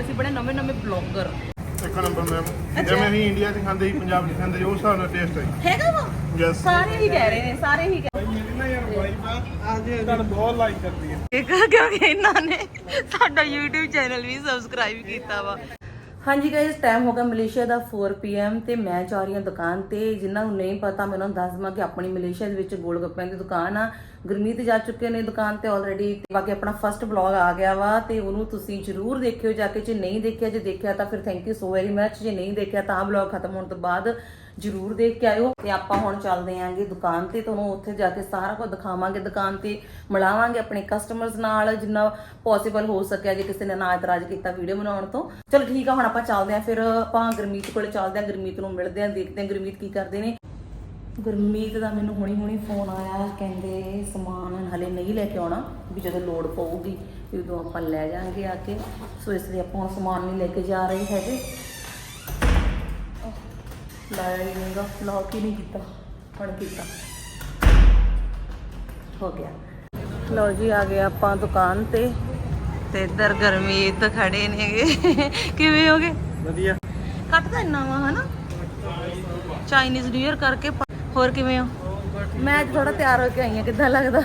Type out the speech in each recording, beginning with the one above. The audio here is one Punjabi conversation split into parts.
ਅਸੀਂ ਬੜੇ ਨਵੇਂ ਨਵੇਂ ਬਲੌਗਰ। ਇੱਕ ਨੰਬਰ ਮੈਮ ਜਿਵੇਂ ਅਸੀਂ ਇੰਡੀਆ 'ਚ ਖਾਂਦੇ ਸੀ ਪੰਜਾਬ 'ਚ ਖਾਂਦੇ ਸੀ ਉਸ ਹਿਸਾਬ ਨਾਲ ਟੇਸਟ ਹੈ ਹੈਗਾ ਵਾ? ਯੈਸ ਸਾਰੇ ਹੀ ਕਹਿ ਰਹੇ ਨੇ ਸਾਰੇ ਹੀ ਕਹਿ ਮੇਰੀ ਨਾ। ਯਾਰ ਵਾਈਫ ਆ ਅੱਜ ਇਹਨਾਂ ਬਹੁਤ ਲਾਈਕ ਕਰਦੀ ਹੈ। ਕਿਉਂਕਿ ਇਹਨਾਂ ਨੇ ਸਾਡਾ YouTube ਚੈਨਲ ਵੀ ਸਬਸਕ੍ਰਾਈਬ ਕੀਤਾ ਵਾ। ਹਾਂਜੀ ਗਾਇਸ ਟਾਈਮ ਹੋ ਗਿਆ ਮਲੇਸ਼ੀਆ ਦਾ 4 ਪੀਐਮ ਤੇ ਮੈਂ ਜਾ ਰਹੀ ਹਾਂ ਦੁਕਾਨ ਤੇ। ਜਿਨ੍ਹਾਂ ਨੂੰ ਨਹੀਂ ਪਤਾ, ਮੈਂ ਉਹਨਾਂ ਨੂੰ ਦੱਸ ਦਵਾਂ ਕਿ ਆਪਣੀ ਮਲੇਸ਼ੀਆ ਦੇ ਵਿੱਚ ਗੋਲ ਗੱਪਿਆਂ ਦੀ ਦੁਕਾਨ ਆ। ਗੁਰਮੀਤ ਜਾ ਚੁੱਕੇ ਨੇ ਦੁਕਾਨ ਤੇ ਆਲਰੇਡੀ ਬਾਕੀ ਆਪਣਾ ਫਰਸਟ ਬਲੌਗ ਆ ਗਿਆ ਵਾ ਤੇ ਉਹਨੂੰ ਤੁਸੀਂ ਜਰੂਰ ਦੇਖਿਓ, ਜਾ ਕੇ ਜੇ ਨਹੀਂ ਦੇਖਿਆ, ਜੇ ਦੇਖਿਆ ਤਾਂ ਫਿਰ thank you so very much ਜੇ ਨਹੀਂ ਦੇਖਿਆ ਤਾਂ ਬਲੌਗ ਖਤਮ ਹੋਣ ਤੋਂ ਬਾਅਦ ਜਰੂਰ ਦੇਖ ਕੇ ਆਇਓ ਤੇ ਆਪਾਂ ਹੁਣ ਚੱਲਦੇ ਆਂਗੇ ਦੁਕਾਨ ਤੇ, ਤੁਹਾਨੂੰ ਉੱਥੇ ਜਾ ਕੇ ਸਾਰਾ ਕੁਝ ਦਿਖਾਵਾਂਗੇ ਦੁਕਾਨ ਤੇ, ਮਿਲਾਵਾਂਗੇ ਆਪਣੇ ਕਸਟਮਰਸ ਨਾਲ ਜਿੰਨਾ ਪੋਸੀਬਲ ਹੋ ਸਕਿਆ ਜੇ ਕਿਸੇ ਨੇ ਨਾ ਇਤਰਾਜ਼ ਕੀਤਾ ਵੀਡੀਓ ਬਣਾਉਣ ਤੋਂ। ਚਲੋ ਠੀਕ ਆ, ਹੁਣ ਆਪਾਂ ਚੱਲਦੇ ਆਂ ਫਿਰ, ਆਪਾਂ ਗੁਰਮੀਤ ਕੋਲੇ ਚੱਲਦੇ ਆਂ, ਗੁਰਮੀਤ ਨੂੰ ਮਿਲਦੇ ਆਂ, ਦੇਖਦੇ ਆਂ ਗੁਰਮੀਤ ਕੀ ਕਰਦੇ ਨੇ। ਗੁਰਮੀਤ ਦਾ ਮੈਨੂੰ ਹੁਣੀ ਹੁਣੀ ਫੋਨ ਆਇਆ, ਕਹਿੰਦੇ ਸਮਾਨ ਹਲੇ ਨਹੀਂ ਲੈ ਕੇ ਆਉਣਾ, ਵੀ ਜਦੋਂ ਲੋੜ ਪਊਗੀ ਉਦੋਂ ਆਪਾਂ ਲੈ ਜਾਾਂਗੇ ਆ ਕੇ। ਸੋ ਇਸ ਲਈ ਆਪਾਂ ਹੁਣ ਸਮਾਨ ਨਹੀਂ ਲੈ ਕੇ ਜਾ ਰਹੇ ਹੈਗੇ। ਲਾਇਆ ਹੀ ਨਹੀਂਗਾ ਲੌਕ ਹੀ ਨਹੀਂ ਕੀਤਾ ਹੁਣ ਕੀਤਾ। ਹੋ ਗਿਆ। ਲਓ ਜੀ ਆ ਗਏ ਆਪਾਂ ਦੁਕਾਨ ਤੇ ਤੇ ਇੱਧਰ ਗਰਮੀਤ ਖੜੇ ਨੇਗੇ ਕਿਵੇਂ ਹੋਗੇ ਵਧੀਆ। ਕੱਟ ਤਾਂ ਇੰਨਾ ਵਾ ਹਨਾ? ਚਾਈਨੀਜ਼ ਨਿਊ ਇਅਰ ਕਰਕੇ ਹੋਰ ਕਿਵੇਂ ਹੋ? ਮੈਂ ਅੱਜ ਥੋੜਾ ਤਿਆਰ ਹੋ ਕੇ ਆਈ ਹਾਂ ਕਿੱਦਾਂ ਲੱਗਦਾ?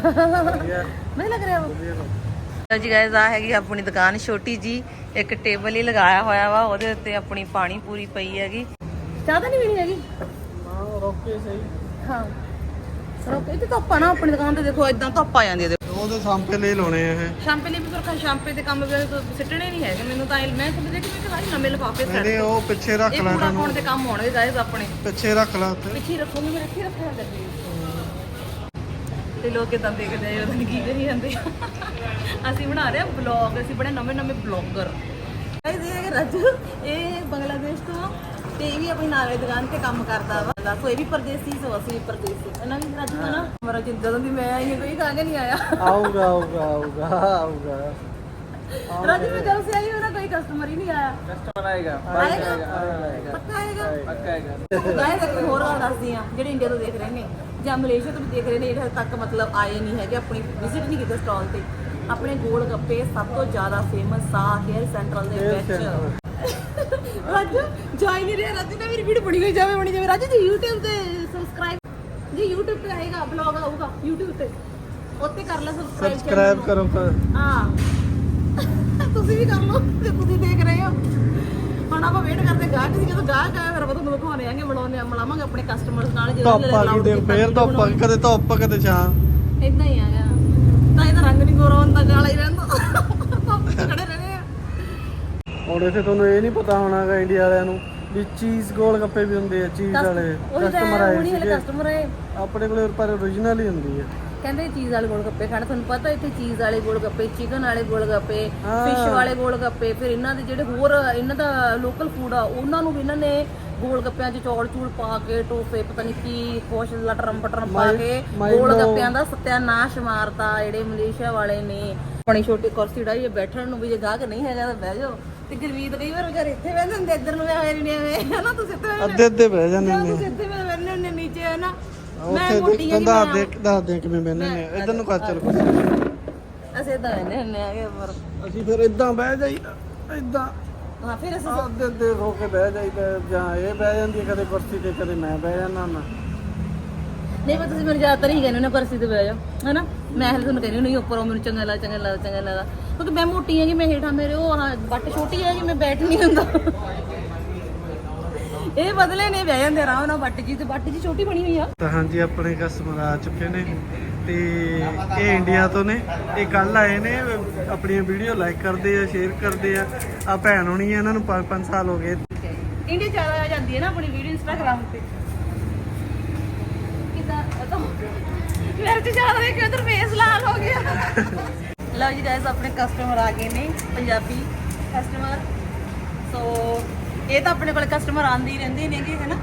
ਨਹੀਂ ਲੱਗ ਰਿਹਾ ਲਓ ਜੀ ਗਾਇਜ਼ ਆ ਹੈਗੀ ਆਪਣੀ ਦੁਕਾਨ ਛੋਟੀ ਜੀ ਇੱਕ ਟੇਬਲ ਹੀ ਲਗਾਇਆ ਹੋਇਆ ਵਾ ਉਹਦੇ ਉੱਤੇ ਆਪਣੀ ਪਾਣੀ ਪੂਰੀ ਪਈ ਹੈਗੀ। ਚਾਹ ਤਾਂ ਨਹੀਂ ਪੀਣੀ ਹੈਗੀ? ਹਾਂ ਰੋਕੇ ਸਹੀ। ਹਾਂ। ਸਰੋਕੇ ਇੱਥੇ ਧੁੱਪ ਆ ਨਾ ਆਪਣੀ ਦੁਕਾਨ ਤੇ ਦੇਖੋ ਇਦਾਂ ਧੁੱਪ ਆ ਜਾਂਦੀ ਹੈ ਦੇਖੋ। ਉਹਦੇ ਸਾਂਪੇ ਲੈ ਲਾਉਣੇ ਆ ਇਹ। ਸ਼ਾਂਪੇ ਲਈ ਵੀ ਫਿਰ ਸ਼ਾਂਪੇ ਦੇ ਕੰਮ ਵੀ ਸਿੱਟਣੇ ਨਹੀਂ ਹੈਗੇ। ਮੈਨੂੰ ਤਾਂ ਮੈਂ ਖੁਦ ਦੇਖ ਕੇ ਸਾਰੀ ਨਵੇਂ ਲਿਫਾਫੇ ਸੈੱਟ ਇਹਦੇ ਉਹ ਪਿੱਛੇ ਰੱਖ ਇਹ ਲੈ ਪੂਰਾ ਪਾਉਣ ਦੇ ਕੰਮ ਹੋਣਗੇ ਗਾਇਜ਼ ਆਪਣੇ। ਪਿੱਛੇ ਰੱਖ ਲੈ ਉੱਤੇ ਪਿੱਛੇ ਰੱਖੂਗੀ ਮੈਂ ਇੱਥੇ ਰੱਖਿਆ ਹੁੰਦਾ ਤੇ ਲੋਕ ਇਦਾਂ ਦੇਖਦੇ ਆ ਉਹਦਾਂ ਕੀ ਕਰੀ ਜਾਂਦੇ ਆ। ਅਸੀਂ ਬਣਾ ਰਹੇ ਆ ਬਲੌਗ ਅਸੀਂ ਬੜੇ ਨਵੇਂ ਨਵੇਂ ਬਲੌਗਰ ਇਹ ਰਾਜੂ ਇਹ ਬੰਗਲਾਦੇਸ਼ ਤੋਂ ਇਹ ਵੀ ਆਪਣੀ ਨਾਲੇ ਦੁਕਾਨ ਤੇ ਕੰਮ ਕਰਦਾ ਵਾ। ਸੋ ਇਹ ਵੀ ਪਰਦੇਸੀ ਸੋ ਅਸੀਂ ਵੀ ਪਰਦੇਸੀ। ਇਹਨਾਂ ਵੀ ਰਾਜੂ ਦਾ ਨਾ? ਮੇਰਾ ਜਦੋਂ ਦੀ ਮੈਂ ਆਈ ਹਾਂ ਕੋਈ ਕਾਗੇ ਨਹੀਂ ਆਇਆ। ਆਊਗਾ ਆਊਗਾ ਆਊਗਾ ਆਊਗਾ। ਰਾਜੂ ਮੈਂ ਜਦ ਸੇ ਆਈ ਹਾਂ ਨਾ ਕੋਈ ਕਸਟਮਰ ਹੀ ਨਹੀਂ ਆਇਆ। ਕਸਟਮਰ ਆਏਗਾ ਆਏਗਾ? ਪੱਕਾ ਆਏਗਾ? ਪੱਕਾ ਆਏਗਾ? ਗਾਇਸ ਇੱਕ ਹੋਰ ਗੱਲ ਦੱਸਦੀ ਆ ਜਿਹੜੇ ਇੰਡੀਆ ਤੋਂ ਦੇਖ ਰਹੇ ਨੇ ਜਾਂ ਮਲੇਸ਼ੀਆ ਤੋਂ ਵੀ ਦੇਖ ਰਹੇ ਨੇ ਜਿਹੜੇ ਹਜੇ ਤੱਕ ਮਤਲਬ ਆਏ ਨਹੀਂ ਹੈਗੇ ਆਪਣੀ ਵਿਜ਼ਿਟ ਨਹੀਂ ਕੀਤੇ ਸਟਾਲ ਤੇ। ਆਪਣੇ ਗੋਲ ਗੱਪੇ ਸਭ ਤੋਂ ਜ਼ਿਆਦਾ ਫੇਮਸ ਆ ਹੇਅਰ ਸੈਂਟਰਲ ਦੇ ਵਿੱਚ। ਰਾਜੂ ਜਾਈ ਨਹੀਂ ਰਿਹਾ ਰਾਜੂ ਨੇ ਮੇਰੀ ਵੀਡੀਓ ਬਣੀ ਹੋਈ ਜਾਵੇ ਬਣੀ ਜਾਵੇ। ਰਾਜੂ ਜੀ YouTube ਤੇ ਸਬਸਕ੍ਰਾਈਬ ਜੀ YouTube ਤੇ ਆਏਗਾ ਬਲੌਗ ਆਊਗਾ YouTube ਤੇ। ਉੱਤੇ ਕਰ ਲੈ ਸਬਸਕ੍ਰਾਈਬ ਸਬਸਕ੍ਰਾਈਬ ਕਰੋ ਹਾਂ। ਤੁਸੀਂ ਵੀ ਕਰ ਲਓ ਜੇ ਤੁਸੀਂ ਦੇਖ ਰਹੇ ਹੋ। ਹੁਣ ਆਪਾਂ ਵੇਟ ਕਰਦੇ ਗਾਹਕ ਦੀ ਜਦੋਂ ਗਾਹਕ ਆਇਆ ਫਿਰ ਆਪਾਂ ਤੁਹਾਨੂੰ ਦਿਖਾਉਣੇ ਆਂਗੇ ਮਿਲਾਉਣੇ ਮਿਲਾਵਾਂਗੇ ਆਪਣੇ ਕਸਟਮਰਸ ਨਾਲ ਜਦੋਂ ਧੁੱਪ ਆ ਗਈ ਦੇਖ ਫੇਰ ਧੁੱਪ ਆ ਗਈ, ਕਦੇ ਧੁੱਪ ਕਦੇ ਛਾਂ। ਇਦਾਂ ਹੀ ਆਗਾ ਤਾਂ ਇਹਦਾ ਰੰਗ ਨਹੀਂ ਗੋਰਾ ਹੁੰਦਾ ਕਾਲਾ ਹੀ ਰਹਿੰਦਾ। ਧੁੱਪ 'ਚ ਖੜੇ ਰਹਿੰਦੇ ਆ ਹੁਣ ਇੱਥੇ ਤੁਹਾਨੂੰ ਇਹ ਨਹੀਂ ਪਤਾ ਹੋਣਾਗਾ ਇੰਡੀਆ ਵਾਲਿਆਂ ਨੂੰ ਵੀ ਚੀਜ਼ ਗੋਲ ਗੱਪੇ ਵੀ ਹੁੰਦੇ ਆ ਚੀਜ਼ ਵਾਲੇ ਕਸਟਮਰ ਆਏ ਕਸਟਮਰ ਆਏ। ਆਪਣੇ ਕੋਲੇ ਪਰ origignal ਹੀ ਹੁੰਦੀ ਹੈ। ਕਹਿੰਦੇ ਚੀਜ਼ ਵਾਲੇ ਗੋਲ ਗੱਪੇ ਖਾਣੇ ਤੁਹਾਨੂੰ ਪਤਾ ਇੱਥੇ ਚੀਜ਼ ਵਾਲੇ ਗੋਲ ਗੱਪੇ ਚਿਕਨ ਵਾਲੇ ਗੋਲ ਗੱਪੇ। ਫਿਸ਼ ਵਾਲੇ ਗੋਲ ਗੱਪੇ ਫਿਰ ਇਹਨਾਂ ਦੇ ਜਿਹੜੇ ਹੋਰ ਇਹਨਾਂ ਦਾ ਲੋਕਲ ਫੂਡ ਆ ਉਹਨਾਂ ਨੂੰ ਵੀ ਇਹਨਾਂ ਨੇ ਗੋਲ ਗੱਪਿਆਂ 'ਚ ਚੌਲ ਚੂਲ ਪਾ ਕੇ ਟੋਫੇ ਪਤਾ ਨਹੀਂ ਕੀ ਕੁਛ ਲਟਰਮ ਪਟਰਮ ਪਾ ਕੇ ਗੋਲ। ਗੱਪਿਆਂ ਦਾ ਸਤਿਆਨਾਸ਼ ਮਾਰਤਾ ਜਿਹੜੇ ਮਲੇਸ਼ੀਆ ਵਾਲੇ ਨੇ। ਆਪਣੀ ਛੋਟੀ ਕੁਰਸੀ ਡਾਈ ਬੈਠਣ ਨੂੰ ਵੀ ਜੇ ਗਾਹਕ ਨਹੀਂ ਹੈਗਾ ਤਾਂ ਬਹਿ ਜਾਓ। ਤੇ ਗੁਰਵੀਤ ਕਈ ਵਾਰ ਵਿਚਾਰੇ ਇੱਥੇ ਬਹਿੰਦੇ ਹੁੰਦੇ ਇੱਧਰ ਨੂੰ ਆਏ ਨਹੀਂ ਐਵੇਂ ਹਨਾ ਤੁਸੀਂ ਇੱਥੇ ਬਹਿੰਦੇ ਅੱਧੇ ਅੱਧੇ ਬਹਿ ਜਾਂਦੇ ਨੇ ਤੁਸੀਂ ਇੱਥੇ ਬਹਿੰਦੇ ਹੁੰਦੇ ਨੀਚੇ ਹੈ ਨਾ ਮੈਂ ਉੱਥੇ ਮੋਟੀ ਦੇ ਹਾਂ ਦੱਸ ਦੇ ਕਿਵੇਂ ਬਹਿੰਦੇ ਨੇ ਇਧਰ ਨੂੰ ਕਰ ਚੱਲ ਅਸੀਂ ਤਾਂ ਰਹਿੰਦੇ ਹੁੰਦੇ ਆਗੇ ਪਰ ਅਸੀਂ ਫਿਰ ਇਦਾਂ ਬਹਿ ਜਾਈਦਾ ਇਦਾਂ। ਹਾਂ ਫਿਰ ਅਸੀਂ ਅੱਧੇ ਅੱਧੇ ਹੋ ਕੇ ਬਹਿ ਜਾਈਦਾ ਜਾਂ ਇਹ ਬਹਿ ਜਾਂਦੀ ਹੈ ਕਦੇ ਕੁਰਸੀ ਤੇ ਕਦੇ ਮੈਂ ਬਹਿ ਜਾਂਦਾ। ਨਾ ਨਹੀਂ ਪਰ ਤੁਸੀਂ ਮੈਨੂੰ ਜ਼ਿਆਦਾਤਰ ਹੀ ਕਹਿੰਦੇ ਹੋ ਨਾ ਕੁਰਸੀ ਤੇ ਬਹਿ ਜਾਓ ਹੈਨਾ? ਮੈਂ ਹਲੇ ਤੁਹਾਨੂੰ ਕਹਿੰਦੀ ਨਹੀਂ ਉੱਪਰੋਂ ਮੈਨੂੰ ਚੰਗਾ ਲੱਗਦਾ ਚੰਗਾ ਲੱਗਦਾ ਚੰਗਾ ਲੱਗਦਾ। ਕਿਉਂਕਿ ਮੈਂ ਮੋਟੀ ਹਾਂ ਕਿ ਮੈਂ ਹੇਠਾਂ ਮੇਰੇ ਉਹ ਆਹ ਬੱਟ ਛੋਟੀ ਹੈ ਕਿ ਮੈਂ ਬੈਠ ਨਹੀਂ ਹੁੰਦਾ। ਇਹ ਬਦਲੇ ਨੇ ਬਹਿ ਜਾਂਦੇ ਆਰਾਮ ਨਾਲ ਬੱਟ ਜੀ ਤੇ ਬੱਟ ਜੀ ਛੋਟੀ ਬਣੀ ਹੋਈ ਆ। ਤਾਂ ਹਾਂਜੀ ਆਪਣੇ ਕਸਟਮਰ ਆ ਚੁੱਕੇ ਨੇ। ਤੇ ਇਹ ਇੰਡੀਆ ਤੋਂ ਨੇ। ਇਹ ਕੱਲ ਆਏ ਨੇ ਆਪਣੀਆਂ ਵੀਡੀਓ ਲਾਈਕ ਕਰਦੇ ਆ ਸ਼ੇਅਰ ਕਰਦੇ ਆ। ਆ ਭੈਣ ਹੋਣੀ ਆ ਇਹਨਾਂ ਨੂੰ 5-5 ਸਾਲ ਹੋ ਗਏ। ਇੰਡੀਆ ਜ਼ਿਆਦਾ ਆ ਜਾਂਦੀ ਹੈ ਨਾ ਆਪਣੀ ਵੀਡੀਓ ਇੰਸਟਾਗ੍ਰਾਮ ਤੇ ਕਿਦਾਂ ਤਾਂ ਮੇਰੇ ਤੇ ਜ਼ਿਆਦਾ ਦੇਖ ਕੇ ਉਧਰ ਫੇਸ ਲਾਲ ਹੋ ਗਿਆ। ਲਓ ਜੀ ਗਾਇਸ ਆਪਣੇ ਕਸਟਮਰ ਆ ਗਏ ਨੇ ਪੰਜਾਬੀ ਕਸਟਮਰ ਸੋ ਇਹ ਤਾਂ ਆਪਣੇ ਕੋਲ ਕਸਟਮਰ ਆਂਦੇ ਹੀ ਰਹਿੰਦੇ ਨੇਗੇ ਹੈਨਾ?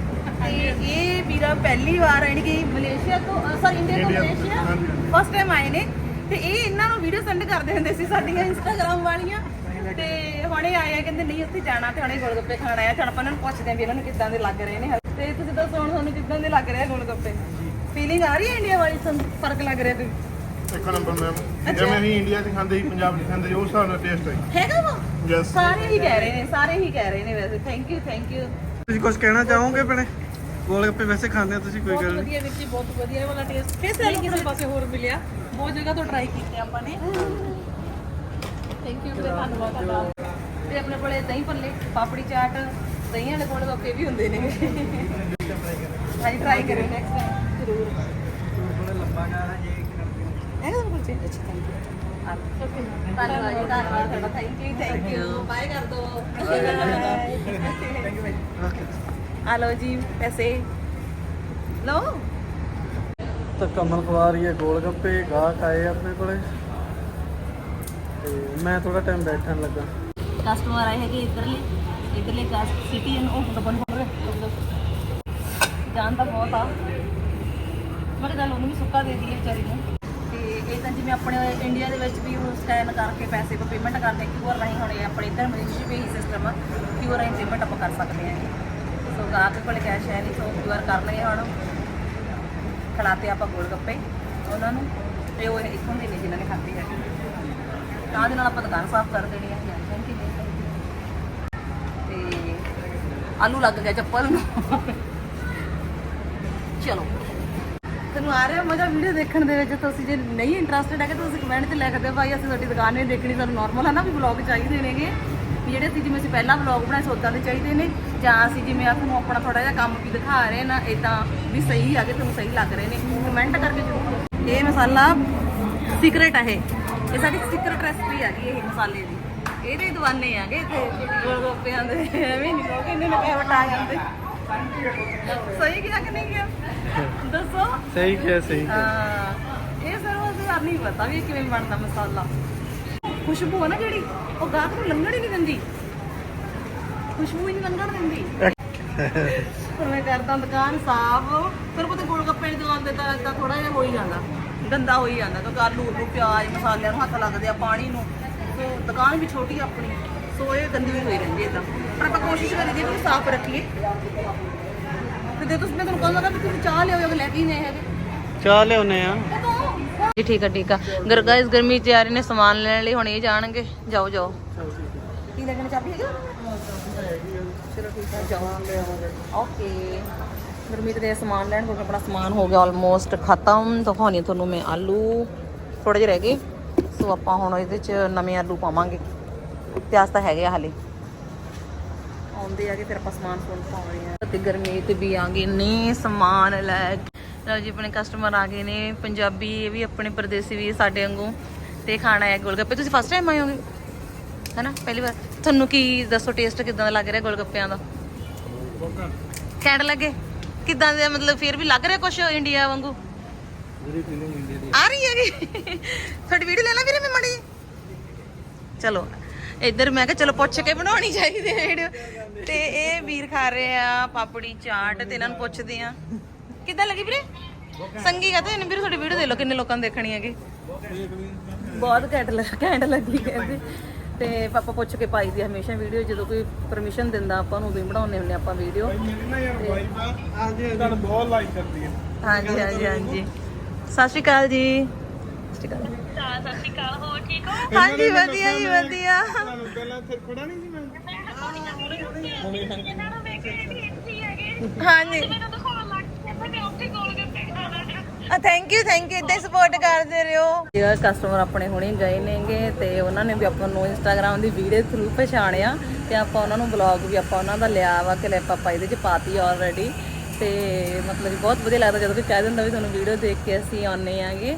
ਤੇ ਇਹ ਵੀਰਾ ਪਹਿਲੀ ਵਾਰ ਆਣ ਕਿ ਮਲੇਸ਼ੀਆ ਤੋਂ ਸੌਰੀ ਇੰਡੀਆ ਤੋਂ ਮਲੇਸ਼ੀਆ। ਫਸਟ ਟਾਈਮ ਆਏ ਨੇ। ਤੇ ਇਹ ਇਹਨਾਂ ਨੂੰ ਵੀਡੀਓ ਸੈਂਡ ਕਰਦੇ ਹੁੰਦੇ ਸੀ ਸਾਡੀਆਂ ਇੰਸਟਾਗ੍ਰਾਮ ਵਾਲੀਆਂ। ਤੇ ਹੁਣੇ ਆਏ ਆ ਕਹਿੰਦੇ ਨਹੀਂ ਉੱਥੇ ਜਾਣਾ ਤੇ ਹੁਣੇ ਗੋਲਗੱਪੇ ਖਾਣ ਆਇਆ ਚਲ ਆਪਾਂ ਇਹਨਾਂ ਨੂੰ ਪੁੱਛਦੇ ਆਂ ਵੀ ਇਹਨਾਂ ਨੂੰ ਕਿੱਦਾਂ ਦੇ ਲੱਗ ਰਹੇ ਨੇ। ਤੇ ਤੁਸੀਂ ਦੱਸੋ ਹੁਣ ਤੁਹਾਨੂੰ ਕਿੱਦਾਂ ਦੇ ਲੱਗ ਰਹੇ ਆ ਗੋਲਗੱਪੇ? ਫੀਲਿੰਗ ਆ ਰਹੀ ਹੈ ਇੰਡੀਆ ਵਾਲੀ ਤੁਹਾਨੂੰ ਫ਼ਰਕ ਲੱਗ ਰਿਹਾ ਤੇ ਇੱਕ ਨੰਬਰ ਮੈਮ ਜਿਵੇਂ ਅਸੀਂ ਇੰਡੀਆ 'ਚ ਖਾਂਦੇ ਸੀ ਪੰਜਾਬ 'ਚ ਖਾਂਦੇ ਸੀ ਉਸ ਹਿਸਾਬ ਨਾਲ ਟੇਸਟ ਹੈ। ਹੈਗਾ ਵਾ? ਯੈਸ ਸਾਰੇ ਹੀ ਕਹਿ ਰਹੇ ਨੇ ਸਾਰੇ ਹੀ ਕਹਿ ਰਹੇ ਨੇ ਵੈਸੇ। ਥੈਂਕ ਯੂ ਥੈਂਕ ਯੂ ਤੁਸੀਂ ਕੁਝ ਕਹਿਣਾ ਚਾਹੋਗੇ ਭੈਣੇ? ਗੋਲ ਗੱਪੇ ਵੈਸੇ ਖਾਂਦੇ ਆ ਤੁਸੀਂ ਕੋਈ ਗੱਲ ਨਹੀਂ। ਵਧੀਆ ਵੀਰ ਜੀ ਬਹੁਤ ਵਧੀਆ ਇਹ ਵਾਲਾ ਟੇਸਟ ਨਹੀਂ ਕਿਸੇ ਪਾਸੇ ਹੋਰ ਮਿਲਿਆ। ਬਹੁਤ ਜਗ੍ਹਾ ਤੋਂ ਟਰਾਈ ਕੀਤੇ ਆਪਾਂ ਨੇ। ਥੈਂਕ ਯੂ ਵੀਰੇ ਧੰਨਵਾਦ ਤੁਹਾਡਾ। ਤੇ ਆਪਣੇ ਕੋਲੇ ਦਹੀਂ ਭੱਲੇ ਪਾਪੜੀ ਚਾਟ ਦਹੀਂ ਵਾਲੇ ਕੋਲ ਗੱਪੇ ਵੀ ਹੁੰਦੇ ਨੇ। ਹਾਂਜੀ ਟਰਾਈ ਕਰਿਓ ਨੈਕਸਟ ਟਾਈਮ ਜ਼ਰੂਰ ਥੋੜਾ ਲੰਬਾ ਗਾ ਜੇ ਹੈਗਾ ਤੁਹਾਨੂੰ ਕੁਲਚੇ ਅੱਛਾ ਥੈਂਕ ਯੂ ਧੰਨਵਾਦ। ਜੀ ਧੰਨਵਾਦ ਤੁਹਾਡਾ thank you thank you bye ਕਰ ਦੋ ਆ ਲਓ ਜੀ ਪੈਸੇ। ਲਓ। ਤਾਂ ਕਮਲ ਖਵਾ ਰਹੀ ਹੈ ਗੋਲ ਗੱਪੇ ਗਾਹਕ ਆਏ ਆ ਆਪਣੇ ਕੋਲੇ। ਤੇ ਮੈਂ ਥੋੜਾ ਟਾਈਮ ਬੈਠਣ ਲੱਗਾ। ਕਸਟਮਰ ਆਏ ਹੈਗੇ ਇਧਰਲੇ ਇਧਰਲੇ ਕਸਟ ਸਿਟੀ ਐਨ ਉਹ ਡਬਲ ਹੋ ਰਿਹਾ ਜਾਣ ਤਾਂ ਬਹੁਤ ਆ। ਮੈਂ ਕਿਹਾ ਚੱਲ ਉਹਨੂੰ ਵੀ ਸੁੱਕਾ ਦੇ ਦਈਏ ਵਿਚਾਰੀ ਨੂੰ। ਤੇ ਇਹ ਤਾਂ ਜਿਵੇਂ ਆਪਣੇ ਇੰਡੀਆ ਦੇ ਵਿੱਚ ਵੀ ਉਹ ਸਕੈਨ ਕਰਕੇ ਪੈਸੇ ਕੋ ਪੇਮੈਂਟ ਕਰਦੇ ਕਿਊਆਰ ਰਾਹੀਂ ਹੁਣ ਇਹ ਆਪਣੇ ਇੱਧਰ ਮਲੇਸ਼ੀਆ ਵੀ ਇਹੀ ਸਿਸਟਮ ਆ ਕਿਊਆਰ ਰਾਹੀਂ ਪੇਮੈਂਟ ਆਪਾਂ ਕਰ ਸਕਦੇ ਹਾਂ। ਸੋ ਗਾਹਕ ਕੋਲ ਕੈਸ਼ ਹੈ ਨਹੀਂ, ਸੋ ਕਿਊਆਰ ਕਰ ਲਏ ਹੁਣ। ਖਿਲਾਤੇ ਆਪਾਂ ਗੋਲ ਗੱਪੇ ਉਹਨਾਂ ਨੂੰ, ਤੇ ਉਹ ਇੱਥੋਂ ਦੇ ਨੇ ਜਿਨ੍ਹਾਂ ਨੇ ਖਾਧੇ ਹੈਗੇ। ਤਾਂ ਦੇ ਨਾਲ ਆਪਾਂ ਦੁਕਾਨ ਸਾਫ਼ ਕਰ ਦੇਣੀ ਹੈ। ਥੈਂਕ ਯੂ ਤੇ ਆਲੂ ਲੱਗ ਗਿਆ ਚੱਪਲ ਨੂੰ। ਚਲੋ। ਤੈਨੂੰ ਆ ਰਿਹਾ ਮਜ਼ਾ ਵੀਡੀਓ ਦੇਖਣ ਦੇ ਵਿੱਚ। ਤੁਸੀਂ ਜੇ ਨਹੀਂ ਇੰਟਰਸਟਿਡ ਹੈਗੇ ਤਾਂ ਤੁਸੀਂ ਕਮੈਂਟ 'ਚ ਲਿਖ ਦਿਓ ਭਾਈ, ਅਸੀਂ ਤੁਹਾਡੀ ਦੁਕਾਨ ਨਹੀਂ ਦੇਖਣੀ, ਸਾਨੂੰ ਨਾਰਮਲ ਹੈ ਨਾ ਵੀ ਵਲੌਗ ਚਾਹੀਦੇ ਨੇਗੇ। ਵੀ ਜਿਹੜੇ ਅਸੀਂ ਜਿਵੇਂ ਅਸੀਂ ਪਹਿਲਾਂ ਵਲੌਗ ਬਣਾਏ ਸੋਦਾਂ ਦੇ ਚਾਹੀਦੇ ਨੇ। ਜਾਂ ਅਸੀਂ ਜਿਵੇਂ ਆ ਤੁਹਾਨੂੰ ਆਪਣਾ ਥੋੜਾ ਜਿਹਾ ਕੰਮ ਵੀ ਦਿਖਾ ਰਹੇ ਨਾ ਇਦਾਂ ਵੀ ਸਹੀ ਆ ਕਿ ਤੁਹਾਨੂੰ ਸਹੀ ਲੱਗ ਰਹੇ ਨੇ। ਕਮੈਂਟ ਕਰਕੇ ਜ਼ਰੂਰ ਇਹ ਮਸਾਲਾ ਸੀਕ੍ਰੇਟ ਹੈ ਇਹ। ਸਾਡੀ ਸੀਕ੍ਰੇਟ ਰੈਸਪੀ ਹੈਗੀ ਇਹ ਮਸਾਲੇ ਦੀ। ਇਹਦੇ ਦਵਾਨੇ ਆਗੇ ਇੱਥੇ। ਗੋਲਗੱਪਿਆਂ ਦੇ ਐਵੇਂ ਨਹੀਂ, ਲੋਕ ਇੰਨੇ ਨੇ ਪੈਸੇ ਵਟਾ ਜਾਂਦੇ। ਸਹੀ ਕਿਹਾ ਕਿ ਨਹੀਂ ਕਿਹਾ? ਦੱਸੋ। ਸਹੀ ਕਿਹਾ ਸਹੀ ਹਾਂ। ਇਹ ਸਰਵ ਅਸੀਂ ਯਾਰ ਨਹੀਂ ਪਤਾ ਵੀ ਕਿਵੇਂ ਬਣਦਾ ਮਸਾਲਾ। ਖੁਸ਼ਬੂ ਹੈ ਨਾ ਜਿਹੜੀ ਉਹ ਗਾਹਕ ਨੂੰ ਲੰਘਣ ਹੀ ਨਹੀਂ ਦਿੰਦੀ। ਖੁਸ਼ਬੂ ਹੀ ਨਹੀਂ ਲੰਘਣ ਦਿੰਦੀ। ਫਿਰ ਮੈਂ ਕਰਦਾ ਦੁਕਾਨ ਸਾਫ਼। ਫਿਰ ਪਤਾ ਗੋਲ ਗੱਪੇ ਦੀ ਦੁਕਾਨ ਤੇ ਤਾਂ ਇਦਾਂ ਥੋੜਾ ਜਿਹਾ ਹੋ ਹੀ ਜਾਂਦਾ। ਗੰਦਾ ਹੋ ਹੀ ਜਾਂਦਾ ਕਿਉਂਕਿ ਆਲੂ ਨੂੰ ਪਿਆਜ਼ ਮਸਾਲਿਆਂ ਨੂੰ ਹੱਥ ਲੱਗਦੇ ਆ ਪਾਣੀ ਨੂੰ। ਸੋ ਦੁਕਾਨ ਵੀ ਛੋਟੀ ਆਪਣੀ। ਸੋ ਇਹ ਗੰਦੀ ਹੋਈ ਰਹਿੰਦੀ ਇਦਾਂ ਪਰ ਆਪਾਂ ਕੋਸ਼ਿਸ਼ ਕਰੀਏ ਕਿ ਸਾਫ਼ ਰੱਖੀਏ। ਤੇ ਜੇ ਤੁਸੀਂ ਮੈਂ ਤੁਹਾਨੂੰ ਕਹਾਂਗਾ ਕਿ ਤੁਸੀਂ ਚਾਹ ਲਿਓ ਜਾਂ ਲੈ ਕੇ ਹੀ ਨਹੀਂ ਹੈਗੇ। ਚਾਹ ਲਿਆਉਨੇ ਆ। ਜੀ ਠੀਕ ਆ ਠੀਕ ਆ। ਗਰ ਗਾਇਸ ਗਰਮੀ ਚ ਆ ਰਹੇ ਨੇ ਸਮਾਨ ਲੈਣ ਲਈ ਹੁਣ ਇਹ ਜਾਣਗੇ। ਜਾਓ ਜਾਓ। ਕੀ ਲੱਗਣਾ ਚਾਬੀ ਹੈਗਾ? ਚਲੋ ਠੀਕ ਆ ਜਾਓ। ਓਕੇ। ਗਰਮੀ ਦੇ ਸਮਾਨ ਲੈਣ ਕੋਲ ਆਪਣਾ ਸਮਾਨ ਹੋ ਗਿਆ ਆਲਮੋਸਟ ਖਤਮ। ਦਿਖਾਉਣੀ ਤੁਹਾਨੂੰ ਮੈਂ ਆਲੂ। ਥੋੜੇ ਜਿਹੇ ਰਹਿ ਗਏ। ਸੋ ਆਪਾਂ ਹੁਣ ਇਹਦੇ ਚ ਨਵੇਂ ਆਲੂ ਪਾਵਾਂਗੇ। ਪਿਆਜ਼ ਤਾਂ ਹੈਗੇ ਆ ਹਲੇ। ਆਉਂਦੇ ਆਗੇ ਫਿਰ ਆਪਾਂ ਸਮਾਨ ਸਮੂਨ ਪਾਉਣੇ ਆ। ਤੇ ਗਰਮੀ ਤੇ ਵੀ ਆ ਨੇ ਸਮਾਨ ਲੈ ਲਓ ਜੀ, ਆਪਣੇ ਕਸਟਮਰ ਆ ਗਏ ਨੇ। ਪੰਜਾਬੀ ਇਹ ਵੀ ਆਪਣੇ ਪਰਦੇਸੀ ਵੀ ਸਾਡੇ ਵਾਂਗੂ। ਤੇ ਖਾਣਾ ਹੈ ਗੋਲਗੱਪੇ। ਤੁਸੀਂ ਫਸਟ ਟਾਈਮ ਆਏ ਹੋਗੇ? ਹੈਨਾ? ਪਹਿਲੀ ਵਾਰ। ਤੁਹਾਨੂੰ ਕੀ ਦੱਸੋ ਟੇਸਟ ਕਿਦਾਂ ਦਾ ਲੱਗ ਰਿਹਾ ਗੋਲਗੱਪਿਆਂ ਦਾ? ਕੈਂਡ ਲੱਗੇ? ਕਿਦਾਂ ਦੇ ਮਤਲਬ ਫਿਰ ਵੀ ਲੱਗ ਰਿਹਾ ਕੁਝ ਇੰਡੀਆ ਵਾਂਗੂ? ਜਿਹੜੀ ਫੀਲਿੰਗ ਇੰਡੀਆ ਦੀ ਆ ਰਹੀ ਹੈਗੀ। ਤੁਹਾਡੀ ਵੀਡੀਓ ਲੈ ਲਾ ਵੀਰੇ ਮੈਂ ਮੜੀ ਚਲੋ। ਇੱਧਰ ਮੈਂ ਕਿਹਾ ਚਲੋ ਪੁੱਛ ਕੇ ਬਣਾਉਣੀ ਚਾਹੀਦੀ ਹੈ ਵੀਡੀਓ। ਤੇ ਇਹ ਵੀਰ ਖਾ ਰਹੇ ਆ ਪਾਪੜੀ ਚਾਟ ਤੇ ਇਹਨਾਂ ਨੂੰ ਪੁੱਛਦੇ ਆ। ਕਿੱਦਾਂ ਲੱਗੀ ਵੀਰੇ? ਸੰਗੀ ਕਹਤੇ ਨੇ ਵੀਰੇ ਤੁਹਾਡੀ ਵੀਡੀਓ ਦੇ ਲਓ ਕਿੰਨੇ ਲੋਕਾਂ ਨੇ ਦੇਖਣੀ ਹੈਗੀ। ਬਹੁਤ ਘੈਂਟ ਲੱਗ ਘੈਂਟ ਲੱਗੀ ਕਹਿੰਦੇ। ਤੇ ਪਾਪਾ ਪੁੱਛ ਕੇ ਪਾਈ ਦੀ ਹਮੇਸ਼ਾ ਵੀਡੀਓ ਜਦੋਂ ਕੋਈ ਪਰਮਿਸ਼ਨ ਦਿੰਦਾ ਆਪਾਂ ਨੂੰ ਉਦੋਂ ਹੀ ਬਣਾਉਂਦੇ ਹੁੰਦੇ ਆਪਾਂ ਵੀਡੀਓ ਹਾਂਜੀ ਹਾਂਜੀ ਹਾਂਜੀ। ਸਤਿ ਸ਼੍ਰੀ ਅਕਾਲ ਜੀ। ਸਤਿ ਸ਼੍ਰੀ ਅਕਾਲ। ਸਤਿ ਸ਼੍ਰੀ ਅਕਾਲ ਹੋਰ ਠੀਕ ਹੋ? ਹਾਂਜੀ ਵਧੀਆ ਜੀ ਵਧੀਆ ਤੁਹਾਨੂੰ ਪਹਿਲਾਂ ਫਿਰ ਖੜਾ ਨਹੀਂ ਸੀ ਮੈਂ ਇਹਨਾਂ ਨੂੰ ਵੇਖ ਕੇ ਇੱਥੇ ਹੈਗੇ ਹਾਂਜੀ ਮੈਨੂੰ ਦਿਖਾਉਣ ਲੱਗ ਪਏ ਮੈਂ। ਉੱਥੇ ਗੋਲ ਗੱਪੇ ਖਾਣਾ ਥੈਂਕ ਯੂ ਥੈਂਕ ਯੂ ਇਦਾਂ ਸਪੋਰਟ ਕਰਦੇ ਰਹੋ। ਇਹ ਕਸਟਮਰ ਆਪਣੇ ਹੁਣੇ ਗਏ ਨੇਗੇ ਤੇ ਉਹਨਾਂ ਨੇ ਵੀ ਆਪਾਂ ਨੂੰ ਇੰਸਟਾਗ੍ਰam ਦੀ ਵੀਡੀਓ ਥਰੂ ਪਛਾਣਿਆ ਤੇ ਆਪਾਂ ਉਹਨਾਂ ਨੂੰ ਬਲੌਗ ਵੀ ਆਪਾਂ ਉਹਨਾਂ ਦਾ ਲਿਆ ਵਾ ਕਲਿੱਪ ਆਪਾਂ ਇਹਦੇ ਚ ਪਾਤੀ ਆਲਰੇਡੀ ਤੇ ਮਤਲਬ ਕਿ ਬਹੁਤ ਵਧੀਆ ਲੱਗਦਾ ਜਦੋਂ ਕੋਈ ਕਹਿ ਦਿੰਦਾ ਵੀ ਤੁਹਾਨੂੰ ਵੀਡੀਓ ਦੇਖ ਕੇ ਅਸੀਂ ਆਉਨੇ ਆਂਗੇ।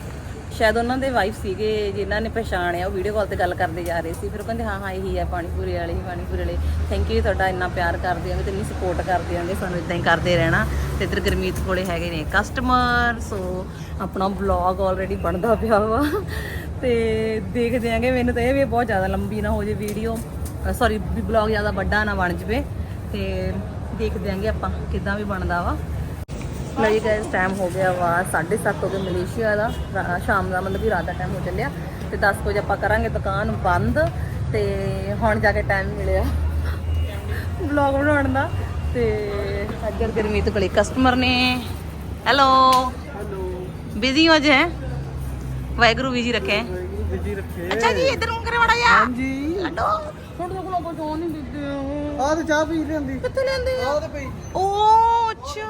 ਸ਼ਾਇਦ ਉਹਨਾਂ ਦੇ ਵਾਈਫ ਸੀਗੇ, ਜਿਨ੍ਹਾਂ ਨੇ ਪਛਾਣਿਆ, ਉਹ ਵੀਡੀਓ ਕਾਲ ਤੇ ਗੱਲ ਕਰਦੇ ਜਾ ਰਹੇ ਸੀ। ਫਿਰ ਉਹ ਕਹਿੰਦੇ, ਹਾਂ ਹਾਂ, ਇਹੀ ਹੈ, ਪਾਣੀਪੂਰੀ ਵਾਲੀ ਪਾਣੀਪੂਰੀ ਵਾਲੇ। ਥੈਂਕ ਯੂ ਤੁਹਾਡਾ ਇੰਨਾ ਪਿਆਰ ਕਰਦੇ ਆਂਗੇ ਤੇ ਇੰਨੀ ਸਪੋਰਟ ਕਰਦੇ ਆਂਗੇ ਸਾਨੂੰ ਇਦਾਂ ਹੀ ਕਰਦੇ ਰਹਿਣਾ। ਤੇ ਇਧਰ ਗਰਮੀਤ ਕੋਲੇ ਹੈਗੇ ਨੇ ਕਸਟਮਰ ਸੋ ਆਪਣਾ ਵਲੌਗ ਆਲਰੇਡੀ ਬਣਦਾ ਪਿਆ ਵਾ। ਤੇ ਦੇਖਦੇ ਆਂਗੇ, ਮੈਨੂੰ ਤਾਂ ਇਹ ਵੀ ਬਹੁਤ ਜ਼ਿਆਦਾ ਲੰਬੀ ਨਾ ਹੋ ਜੇ ਵੀਡੀਓ ਸੌਰੀ ਵੀ ਵਲੌਗ ਜ਼ਿਆਦਾ ਵੱਡਾ ਨਾ ਬਣ ਜਵੇ। ਤੇ ਦੇਖਦੇ ਆਂਗੇ ਆਪਾਂ ਕਿੱਦਾਂ ਵੀ ਬਣਦਾ ਵਾ। ਲਓ ਜੀ ਗਾਇਸ ਟਾਈਮ ਹੋ ਗਿਆ ਵਾ 7:30 ਹੋ ਗਏ ਮਲੇਸ਼ੀਆ ਦਾ ਸ਼ਾਮ ਦਾ ਮਤਲਬ ਕਿ ਰਾਤ ਦਾ ਟਾਈਮ ਹੋ ਚੱਲਿਆ। ਤੇ 10 ਵਜੇ ਆਪਾਂ ਕਰਾਂਗੇ ਦੁਕਾਨ ਬੰਦ ਤੇ ਹੁਣ ਜਾ ਕੇ ਟਾਈਮ ਮਿਲਿਆ ਵਲੌਗ ਬਣਾਉਣ ਦਾ। ਤੇ ਅੱਜਰ ਗਰਮੀਤ ਕੋਲੇ ਕਸਟਮਰ ਨੇ। ਹੈਲੋ ਹੈਲੋ ਬਿਜ਼ੀ ਹੋ ਜੇ? ਵਾਹਿਗੁਰੂ ਵੀ ਜੀ ਰੱਖੇ ਬਿਜ਼ੀ ਰੱਖੇ। ਅੱਛਾ ਜੀ ਇੱਧਰ ਨੂੰ ਕਰੇ ਵੜਾ ਜਾ ਹਾਂਜੀ। ਲੱਡੋ ਤੁਹਾਡੇ ਕੋਲ ਕੋਈ ਨਹੀਂ ਦਿੱਤੇ ਆਹ ਤੇ ਚਾਹ ਪੀ ਲੈਂਦੀ ਕਿੱਥੇ ਲੈਂਦੇ ਆ? ਆਹ ਤੇ ਪਈ। ਓ ਅੱਛਾ।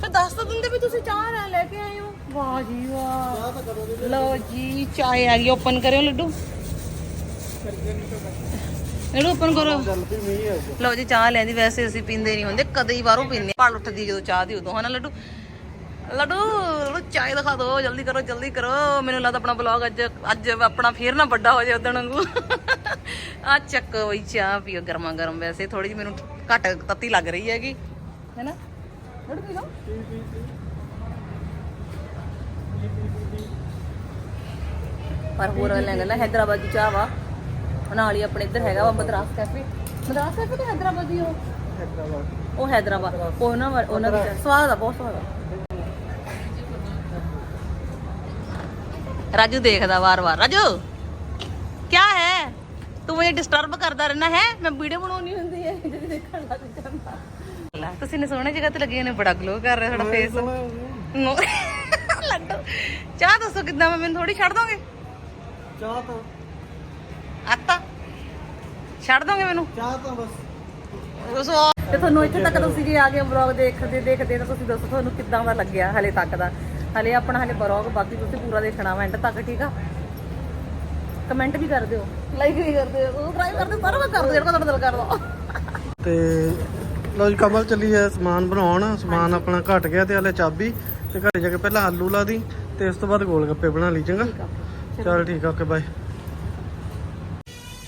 ਫਿਰ ਦੱਸ ਤਾਂ ਦਿੰਦੇ ਵੀ ਤੁਸੀਂ ਚਾਹ ਲੈ ਲੈ ਕੇ ਆਏ ਹੋ। ਵਾਹ ਜੀ ਵਾਹ। ਲਓ ਜੀ, ਚਾਹ ਆ ਗਈ ਓਪਨ ਕਰਿਓ ਲੱਡੂ। ਲੱਡੂ ਓਪਨ ਕਰੋ। ਲਓ ਜੀ, ਚਾਹ ਲੈਂਦੀ, ਵੈਸੇ ਅਸੀਂ ਪੀਂਦੇ ਨਹੀਂ ਹੁੰਦੇ ਕਦੇ ਹੀ ਬਾਹਰੋਂ ਪੀਂਦੇ ਪਲ ਉੱਠਦੀ ਜਦੋਂ ਚਾਹ ਦੀ, ਉਦੋਂ, ਹਨਾ ਲੱਡੂ? ਲੱਡੂ ਚਾਹ ਦਿਖਾ ਦਿਓ, ਜਲਦੀ ਕਰੋ ਜਲਦੀ ਕਰੋ। ਮੈਨੂੰ ਲੱਗਦਾ ਆਪਣਾ ਬਲੌਗ ਅੱਜ ਅੱਜ ਆਪਣਾ ਫੇਰ ਨਾ ਵੱਡਾ ਹੋ ਜਾਏ ਉਦੋਂ ਵਾਂਗੂ। ਆ ਚੱਕ ਬਈ, ਚਾਹ ਪੀਓ ਗਰਮਾ ਗਰਮ ਵੈਸੇ ਥੋੜੀ ਜਿਹੀ ਮੈਨੂੰ ਘੱਟ ਤੱਤੀ ਲੱਗ ਰਹੀ ਹੈਗੀ, ਹੈਨਾ? ਲੱਡੂ ਪੀ ਲਓ ਪਰ ਹੋਰ ਲੈਂਗਾ ਨਾ ਹੈਦਰਾਬਾਦੀ ਚਾਹ ਵਾ। ਨਾਲ ਹੀ ਆਪਣੇ ਇੱਧਰ ਹੈਗਾ ਵਾ ਮਦਰਾਸ ਕੈਫੇ। ਮਦਰਾਸ ਕੈਫੇ ਤੇ ਹੈਦਰਾਬਾਦੀ ਉਹ? ਹੈਦਰਾਬਾਦ ਉਹ ਹੈਦਰਾਬਾਦ। ਉਹ ਨਾ ਉਹਨਾਂ ਦੀ ਸਵਾਦ ਆ, ਬਹੁਤ ਸਵਾਦ ਆ। ਰਾਜੂ ਦੇਖਦਾ ਵਾਰ-ਵਾਰ ਰਾਜੂ ਕੀ ਹੈ? ਤੂੰ ਮੈਨੂੰ ਡਿਸਟਰਬ ਕਰਦਾ ਰਹਿਣਾ ਹੈ? ਮੈਂ ਵੀਡੀਓ ਬਣਾਉਣੀ ਹੁੰਦੀ ਹੈ ਜਦੋਂ ਦੇਖਣ ਲੱਗ ਜਾਂਦਾ। ਲੈ। ਤੁਸੀਂ ਨੇ ਸੋਹਣੇ ਜਗ੍ਹਾ ਤੇ ਲੱਗੇ ਨੇ ਬੜਾ ਗਲੋ ਕਰ ਰਿਹਾ ਤੁਹਾਡਾ ਫੇਸ ਨੋ ਲੱਡੂ। ਚਾਹ ਦੱਸੋ ਕਿੱਦਾਂ ਮੈਂ ਮੈਨੂੰ ਥੋੜੀ ਛੱਡ ਦੋਗੇ? ਚਾਹ ਤਾਂ। ਆਤਾ ਛੱਡ ਦੋਗੇ ਮੈਨੂੰ? ਚਾਹ ਤਾਂ ਬਸ। ਦੱਸੋ ਤੇ ਤੁਹਾਨੂੰ ਇੱਥੇ ਤੱਕ ਤੁਸੀਂ ਜੇ ਆ ਕੇ ਵਲੌਗ ਦੇਖਦੇ ਦੇਖਦੇ ਤਾਂ ਤੁਸੀਂ ਦੱਸੋ ਤੁਹਾਨੂੰ ਕਿੱਦਾਂ ਦਾ ਲੱਗਿਆ ਹਲੇ ਤੱਕ ਦਾ। ਹਲੇ ਆਪਣਾ ਹਲੇ ਵਲੌਗ ਬਾਕੀ ਤੁਸੀਂ ਪੂਰਾ ਦੇਖਣਾ ਵਾ ਐਂਡ ਤੱਕ ਠੀਕ ਆ? ਕਮੈਂਟ ਵੀ ਕਰ ਦਿਓ। ਲਾਈਕ ਵੀ ਕਰ ਦਿਓ ਸਬਸਕ੍ਰਾਈਬ ਕਰ ਦਿਓ ਸਾਰਾ ਕੁਝ ਕਰ ਦਿਓ ਜਿਹੜਾ ਤੁਹਾਡਾ ਦਿਲ ਕਰਦਾ। ਤੇ ਲੋ ਜੀ ਕਮਲ ਚੱਲੀ ਹੈ ਸਮਾਨ ਬਣਾਉਣ। ਸਮਾਨ ਆਪਣਾ ਘਟ ਗਿਆ ਤੇ ਹਲੇ ਚਾਬੀ ਤੇ ਘਰੇ ਜਾ ਕੇ ਪਹਿਲਾਂ ਆਲੂ ਲਾ ਦੀ ਤੇ ਇਸ ਤੋਂ ਬਾਅਦ ਗੋਲ ਗੱਪੇ ਬਣਾ ਲਈ ਚੰਗਾ? ਚਲ। ਠੀਕ ਆ ਓਕੇ ਬਾਏ।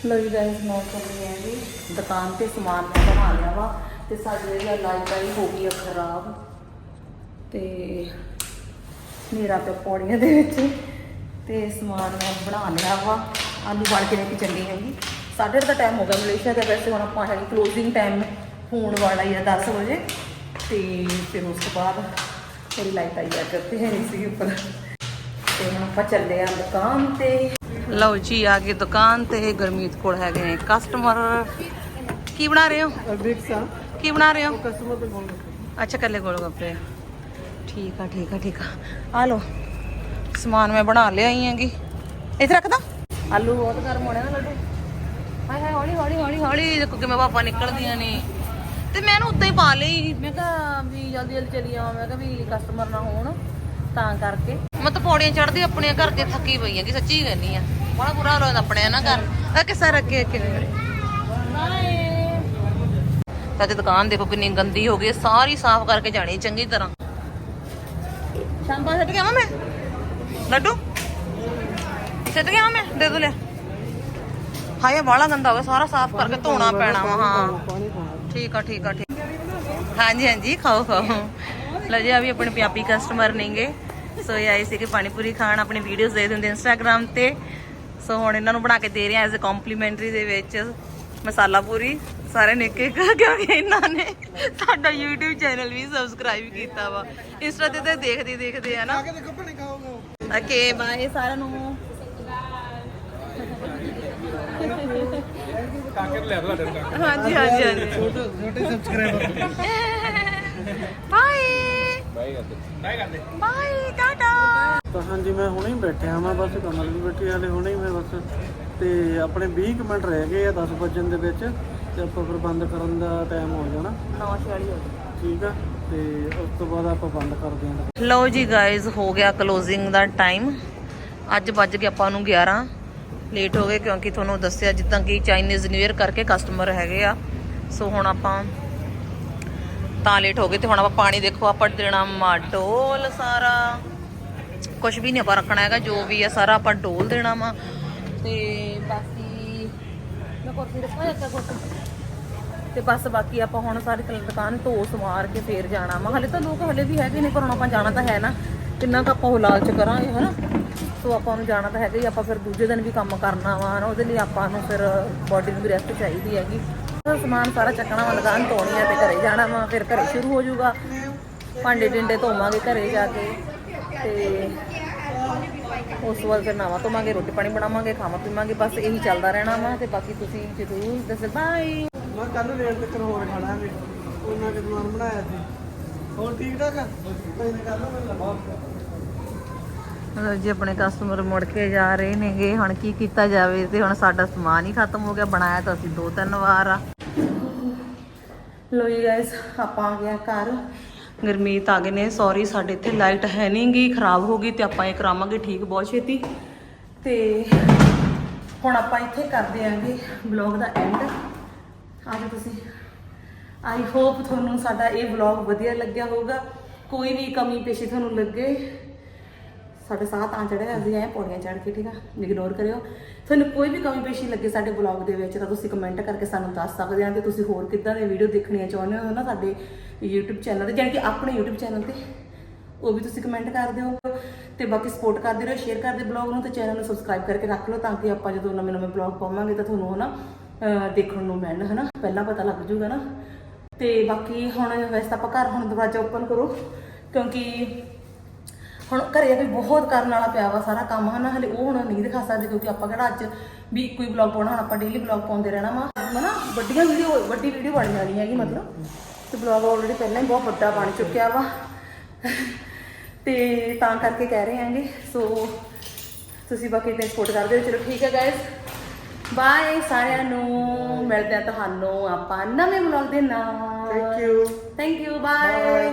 ਲੋ ਜੀ ਗਾਇਸ ਮੈਂ ਚੱਲ ਹਾਂ ਜੀ ਦੁਕਾਨ ਤੇ ਸਮਾਨ ਬਣਾ ਲਿਆ ਵਾ ਤੇ ਸਾਡੀ ਜਿਹੜੀ ਲਾਈਟ ਆਈ ਹੋ ਗਈ ਆ ਖਰਾਬ ਤੇ ਮੇਰਾ ਤੇ ਪੌੜੀਆਂ ਦੇ ਵਿੱਚ ਤੇ ਸਮਾਨ ਮੈਂ ਬਣਾ ਲਿਆ ਵਾ। ਆਲੂ ਬਣ ਕੇ ਲੈ ਕੇ ਚੱਲੀ ਹੈਗੀ। ਸਾਢੇ ਦਾ ਟਾਈਮ ਹੋ ਗਿਆ ਮਲੇਸ਼ੀਆ ਦਾ ਵੈਸੇ ਹੁਣ ਆਪਾਂ ਹੈ ਕਲੋਜ਼ਿੰਗ ਟਾਈਮ ਹੋਣ ਵਾਲਾ ਹੀ ਆ 10 ਵਜੇ। ਤੇ ਫਿਰ ਉਸ ਤੋਂ ਬਾਅਦ ਥੋੜੀ ਲਾਈਟ ਆਈ ਆ ਕਰਤੇ ਹੈ ਨਹੀਂ ਸੀ ਉੱਪਰ। ਤੇ ਹੁਣ ਆਪਾਂ ਚੱਲੇ ਆ ਦੁਕਾਨ ਤੇ। ਲਓ ਜੀ ਆ ਗਏ ਦੁਕਾਨ ਤੇ ਗੁਰਮੀਤ ਕੋਲ ਹੈਗੇ ਨੇ ਕਸਟਮਰ ਕੀ ਬਣਾ ਰਹੇ ਹੋ? ਦੇਖ ਸਾ। ਕੀ ਬਣਾ ਰਹੇ ਹੋ? ਕਸਟਮਰ ਤੇ ਗੋਲ ਅੱਛਾ ਕੱਲੇ ਗੋਲ ਗੱਪੇ ਠੀਕ ਆ ਠੀਕ ਆ ਠੀਕ ਆ। ਆ ਲਓ ਸਮਾਨ ਮੈਂ ਬਣਾ ਲਿਆ ਹੀ ਹੈਗੀ। ਇੱਥੇ ਰੱਖਦਾ ਆਲੂ ਬਹੁਤ ਗਰਮ ਹੋਣੇ ਨਾ ਲੱਡੂ। ਹਾਏ ਹਾਏ ਹੌਲੀ ਹੌਲੀ ਹੌਲੀ ਹੌਲੀ। ਦੇਖੋ ਕਿਵੇਂ ਪਾਪਾ ਨਿਕਲਦੀਆਂ ਨੇ। ਤੇ ਮੈਂ ਇਹਨੂੰ ਉੱਤੇ ਹੀ ਪਾ ਲਈ। ਮੈਂ ਕਿਹਾ ਵੀ ਜਲਦੀ ਜਲਦੀ ਚਲੀ ਆਵਾਂ। ਮੈਂ ਕਿਹਾ ਵੀ ਕਸਟਮਰ ਨਾ ਹੋਣ ਤਾਂ ਕਰਕੇ। ਮੈਂ ਤਾਂ ਪੌੜੀਆਂ ਚੜਦੀ ਆਪਣੇ ਘਰ ਤੇ ਥੱਕੀ ਪਈ ਹੈਗੀ ਸੱਚੀ ਕਹਿੰਦੀ ਆ। ਬੜਾ ਬੁਰਾ ਹਾਲ ਹੋਇਆ ਆਪਣੇ ਨਾ ਘਰ। ਆ ਕਿਸਾ ਰੱਖੇ ਕਿਵੇਂ ਬਾਏ ਤਾਂ ਤੇ ਦੁਕਾਨ ਦੇਖੋ ਕਿੰਨੀ ਗੰਦੀ ਹੋ ਗਈ ਸਾਰੀ ਸਾਫ਼ ਕਰਕੇ ਜਾਣੀ ਚੰਗੀ ਤਰ੍ਹਾਂ। ਸ਼ਾਂਪਾ ਸੱਟ ਗਿਆ ਮੈਂ? ਲੱਡੂ? ਸੱਟ ਗਿਆ ਮੈਂ? ਦੇ ਦੋ ਲੈ। ਹਾਏ ਬਾਲਾ ਗੰਦਾ ਹੋ ਗਿਆ। ਸਾਰਾ ਸਾਫ਼ ਕਰਕੇ ਧੋਣਾ ਪੈਣਾ। ਵਾ ਹਾਂ। ਠੀਕ ਆ ਠੀਕ ਆ ਠੀਕ ਹਾਂਜੀ ਹਾਂਜੀ ਖਾਓ ਖਾਓ। ਲਓ ਜੀ ਆ ਵੀ ਆਪਣੇ ਪੰਜਾਬੀ ਕਸਟਮਰ ਨੇਗੇ। ਸੋ ਇਹ ਆਏ ਸੀ ਕਿ ਪਾਣੀ ਪੂਰੀ ਖਾਣ ਆਪਣੀ ਵੀਡੀਓਜ਼ ਦੇ ਦਿੰਦੇ ਇੰਸਟਾਗ੍ਰam ਤੇ। ਸੋ ਹੁਣ ਇਹਨਾਂ ਨੂੰ ਬਣਾ ਕੇ ਦੇ ਰਹੇ ਆ ਐਜ਼ ਅ ਕੰਪਲੀਮੈਂਟਰੀ ਦੇ ਵਿੱਚ। ਮਸਾਲਾ ਪੂਰੀ ਸਾਰੇ ਨੇ ਕਿ ਕਿਉਂਕਿ ਇਹਨਾਂ ਨੇ ਸਾਡਾ YouTube ਚੈਨਲ ਵੀ ਸਬਸਕ੍ਰਾਈਬ ਕੀਤਾ ਵਾ। ਇੰਸਟਾ ਤੇ ਤਾਂ ਦੇਖਦੇ ਦੇਖਦੇ ਆ ਨਾ। ਕੇ ਦੇਖੋ ਹਾਂਜੀ ਹਾਂਜੀ ਹਾਂਜੀ। ਛੋਟੇ ਛੋਟੇ ਸਬਸਕ੍ਰਾਈਬਰ ਬਾਏ ਬਾਏ ਕਰਦੇ। ਬਾਏ ਟਾਟਾ ਤਾਂ ਹਾਂਜੀ ਮੈਂ ਹੁਣੇ ਹੀ ਬੈਠਿਆ ਮੈਂ ਬਸ ਕਮਲ ਵੀ ਬੈਠੀ ਹਾਲੇ ਹੁਣੇ ਹੀ ਮੈਂ ਬਸ ਤੇ ਆਪਣੇ 20 ਕੁ ਮਿੰਟ ਰਹਿ ਗਏ ਆ 10 ਵਜਣ ਦੇ ਵਿੱਚ ਤੇ ਆਪਾਂ ਫਿਰ ਬੰਦ ਕਰਨ ਦਾ ਟਾਈਮ ਹੋ ਜਾਣਾ। 9:40 ਹੋ ਠੀਕ ਆ? ਤੇ ਉਸ ਤੋਂ ਬਾਅਦ ਆਪਾਂ ਬੰਦ ਕਰਦੇ ਹਾਂ ਲਓ ਜੀ ਗਾਇਜ਼ ਹੋ ਗਿਆ ਕਲੋਜ਼ਿੰਗ ਦਾ ਟਾਈਮ ਅੱਜ ਵੱਜ ਗਿਆ ਆਪਾਂ ਨੂੰ 11 ਲੇਟ ਹੋ ਗਏ ਕਿਉਂਕਿ ਤੁਹਾਨੂੰ ਦੱਸਿਆ ਜਿੱਦਾਂ ਕਿ ਚਾਈਨੀਜ਼ ਨਿਊ ਇਅਰ ਕਰਕੇ ਕਸਟਮਰ ਹੈਗੇ ਆ। ਸੋ ਹੁਣ ਆਪਾਂ ਤਾਂ ਲੇਟ ਹੋ ਗਏ ਤੇ ਹੁਣ ਆਪਾਂ ਪਾਣੀ ਦੇਖੋ, ਆਪਾਂ ਦੇਣਾ ਮਾ ਡੋਲ ਸਾਰਾ। ਕੁਝ ਵੀ ਨਹੀਂ ਆਪਾਂ ਰੱਖਣਾ ਹੈਗਾ, ਜੋ ਵੀ ਹੈ ਸਾਰਾ ਆਪਾਂ ਡੋਲ ਦੇਣਾ ਵਾ। ਤੇ ਬਾਕੀ ਮੈਂ ਕੁਰਸੀ ਰੱਖਾਂ ਜਾਂ ਕੁਰਸੀ ਤੇ ਬਸ ਬਾਕੀ ਆਪਾਂ ਹੁਣ ਸਾਰੀ ਦੁਕਾਨ ਧੋ ਸਵਾਰ ਕੇ ਫੇਰ ਜਾਣਾ ਵਾ। ਹਲੇ ਤਾਂ ਲੋਕ ਹਲੇ ਵੀ ਹੈਗੇ ਨੇ ਪਰ ਹੁਣ ਆਪਾਂ ਜਾਣਾ ਤਾਂ ਹੈ ਨਾ। ਕਿੰਨਾ ਕੁ ਆਪਾਂ ਉਹ ਲਾਲਚ ਕਰਾਂਗੇ, ਹਨਾ? ਸੋ ਆਪਾਂ ਨੂੰ ਜਾਣਾ ਤਾਂ ਹੈਗਾ ਹੀ, ਆਪਾਂ ਫਿਰ ਦੂਜੇ ਦਿਨ ਵੀ ਕੰਮ ਕਰਨਾ ਵਾ, ਹਨਾ, ਉਹਦੇ ਲਈ ਆਪਾਂ ਨੂੰ ਫਿਰ ਬਾਡੀ ਨੂੰ ਵੀ ਰੈਸਟ ਚਾਹੀਦੀ ਹੈਗੀ। ਸਮਾਨ ਸਾਰਾ ਚੱਕਣਾ ਵਾ ਦੁਕਾਨ ਧੋਣੀ ਤੇ ਘਰੇ ਜਾਣਾ ਵਾ, ਫਿਰ ਘਰੇ ਸ਼ੁਰੂ ਹੋ ਜਾਊਗਾ। ਭਾਂਡੇ ਟਿੰਡੇ ਧੋਵਾਂਗੇ ਘਰੇ ਜਾ ਕੇ ਤੇ ਉਸ ਤੋਂ ਬਾਅਦ ਫਿਰ ਨਾਵਾ ਧੋਵਾਂਗੇ, ਰੋਟੀ ਪਾਣੀ ਬਣਾਵਾਂਗੇ, ਖਾਵਾਂ ਪੀਵਾਂਗੇ, ਬਸ ਇਹੀ ਚੱਲਦਾ ਰਹਿਣਾ ਵਾ ਤੇ ਬਾਕੀ ਤੁਸੀਂ ਜ਼ਰੂਰ ਦੱਸੋ ਬਾਏ ਮੈਂ ਕੱਲ ਰੇਟ ਤੱਕ ਹੋਰ ਖਾਣਾ ਵੀ, ਉਹਨਾਂ ਕੇ ਸਮਾਨ ਬਣਾਇਆ ਸੀ। ਹੋਰ ਠੀਕ ਠਾਕ ਆ? ਕੋਈ ਨਹੀਂ ਕਰ ਲਓ ਮੈਨੂੰ ਲਵਾ ਜੀ ਆਪਣੇ ਕਸਟਮਰ ਮੁੜ ਕੇ ਜਾ ਰਹੇ ਨੇਗੇ, ਹੁਣ ਕੀ ਕੀਤਾ ਜਾਵੇ ਤੇ ਹੁਣ ਸਾਡਾ ਸਮਾਨ ਹੀ ਖਤਮ ਹੋ ਗਿਆ, ਬਣਾਇਆ ਤਾਂ ਅਸੀਂ ਦੋ ਤਿੰਨ ਵਾਰ ਆ। ਲੋ ਜੀ ਗਾਇਸ ਆਪਾਂ ਆ ਗਿਆ ਘਰ। ਗਰਮੀਤ ਆ ਗਏ ਨੇ ਸੌਰੀ ਸਾਡੇ ਇੱਥੇ ਲਾਈਟ ਹੈ ਨਹੀਂਗੀ ਖਰਾਬ ਹੋ ਗਈ ਤੇ ਆਪਾਂ ਇਹ ਕਰਾਵਾਂਗੇ ਠੀਕ ਬਹੁਤ ਛੇਤੀ। ਤੇ ਹੁਣ ਆਪਾਂ ਇੱਥੇ ਕਰਦੇ ਆਂਗੇ ਵਲੌਗ ਦਾ ਐਂਡ ਆਜੋ ਤੁਸੀਂ। ਆਈ ਹੋਪ ਤੁਹਾਨੂੰ ਸਾਡਾ ਇਹ ਵਲੌਗ ਵਧੀਆ ਲੱਗਿਆ ਹੋਊਗਾ। ਕੋਈ ਵੀ ਕਮੀ ਪੇਸ਼ੀ ਤੁਹਾਨੂੰ ਲੱਗੇ ਸਾਡੇ ਸਾਹ ਤਾਂ ਚੜਿਆ ਅਸੀਂ ਐ ਪੌੜੀਆਂ ਚੜ ਕੇ, ਠੀਕ ਆ ਇਗਨੋਰ ਕਰਿਓ। ਤੁਹਾਨੂੰ ਕੋਈ ਵੀ ਕਮੀ ਪੇਸ਼ੀ ਲੱਗੇ ਸਾਡੇ ਬਲੌਗ ਦੇ ਵਿੱਚ, ਤਾਂ ਤੁਸੀਂ ਕਮੈਂਟ ਕਰਕੇ ਸਾਨੂੰ ਦੱਸ ਸਕਦੇ ਆ ਤੇ ਤੁਸੀਂ ਹੋਰ ਕਿੱਦਾਂ ਦੇ ਵੀਡੀਓ ਦੇਖਣੀਆਂ ਚਾਹੁੰਦੇ ਹੋ ਨਾ ਸਾਡੇ YouTube ਚੈਨਲ ਤੇ, ਜਾਣੀ ਕਿ ਆਪਣੇ YouTube ਚੈਨਲ ਤੇ। ਉਹ ਵੀ ਤੁਸੀਂ ਕਮੈਂਟ ਕਰ ਦਿਓ। ਤੇ ਬਾਕੀ ਸਪੋਰਟ ਕਰਦੇ ਰਹੋ ਸ਼ੇਅਰ ਕਰਦੇ ਬਲੌਗ ਨੂੰ ਤੇ ਚੈਨਲ ਨੂੰ ਸਬਸਕ੍ਰਾਈਬ ਕਰਕੇ ਰੱਖ ਲਓ ਤਾਂ ਕਿ ਆਪਾਂ ਜਦੋਂ ਨਵੇਂ ਨਵੇਂ ਬਲੌਗ ਪਾਵਾਂਗੇ ਤਾਂ ਤੁਹਾਨੂੰ ਹਨਾ ਅਹ, ਦੇਖਣ ਨੂੰ ਮਿਲਣ, ਹਨਾ? ਪਹਿਲਾਂ ਪਤਾ ਲੱਗ ਜੂਗਾ ਨਾ। ਤੇ ਬਾਕੀ ਹੁਣ ਵੈਸੇ ਤਾਂ ਆਪਾਂ ਘਰ ਹੁਣ ਦਰਵਾਜ਼ਾ ਓਪਨ ਕਰੋ, ਕਿਉਂਕਿ ਹੁਣ ਘਰੇ ਵੀ ਬਹੁਤ ਕਰਨ ਵਾਲਾ ਪਿਆ ਵਾ ਸਾਰਾ ਕੰਮ ਹਨਾ? ਹਲੇ ਉਹ ਹੁਣ ਨਹੀਂ ਦਿਖਾ ਸਕਦੇ ਕਿਉਂਕਿ ਆਪਾਂ ਕਿਹੜਾ ਅੱਜ ਵੀ ਇੱਕੋ ਹੀ ਵਲੌਗ ਪਾਉਣਾ ਹੁਣ ਆਪਾਂ ਡੇਲੀ ਵਲੌਗ ਪਾਉਂਦੇ ਰਹਿਣਾ ਵਾ। ਹਨਾ? ਵੱਡੀਆਂ ਵੀਡੀਓ ਵੱਡੀ ਵੀਡੀਓ ਬਣ ਜਾਣੀ ਹੈਗੀ ਮਤਲਬ। ਤੇ ਵਲੌਗ ਆਲਰੇਡੀ ਪਹਿਲਾਂ ਹੀ ਬਹੁਤ ਵੱਡਾ ਬਣ ਚੁੱਕਿਆ ਵਾ। ਤੇ ਤਾਂ ਕਰਕੇ ਕਹਿ ਰਹੇ ਆਂਗੇ ਸੋ ਤੁਸੀਂ ਬਾਕੀ ਤੇ ਸਪੋਰਟ ਕਰਦੇ ਹੋ ਚਲੋ ਠੀਕ ਹੈ ਗਾਇਸ ਬਾਏ ਸਾਰਿਆਂ ਨੂੰ। ਮਿਲਦੇ ਆ ਤੁਹਾਨੂੰ ਆਪਾਂ ਨਵੇਂ ਵਲੌਗ ਦੇ ਨਾਲ। Thank you thank you bye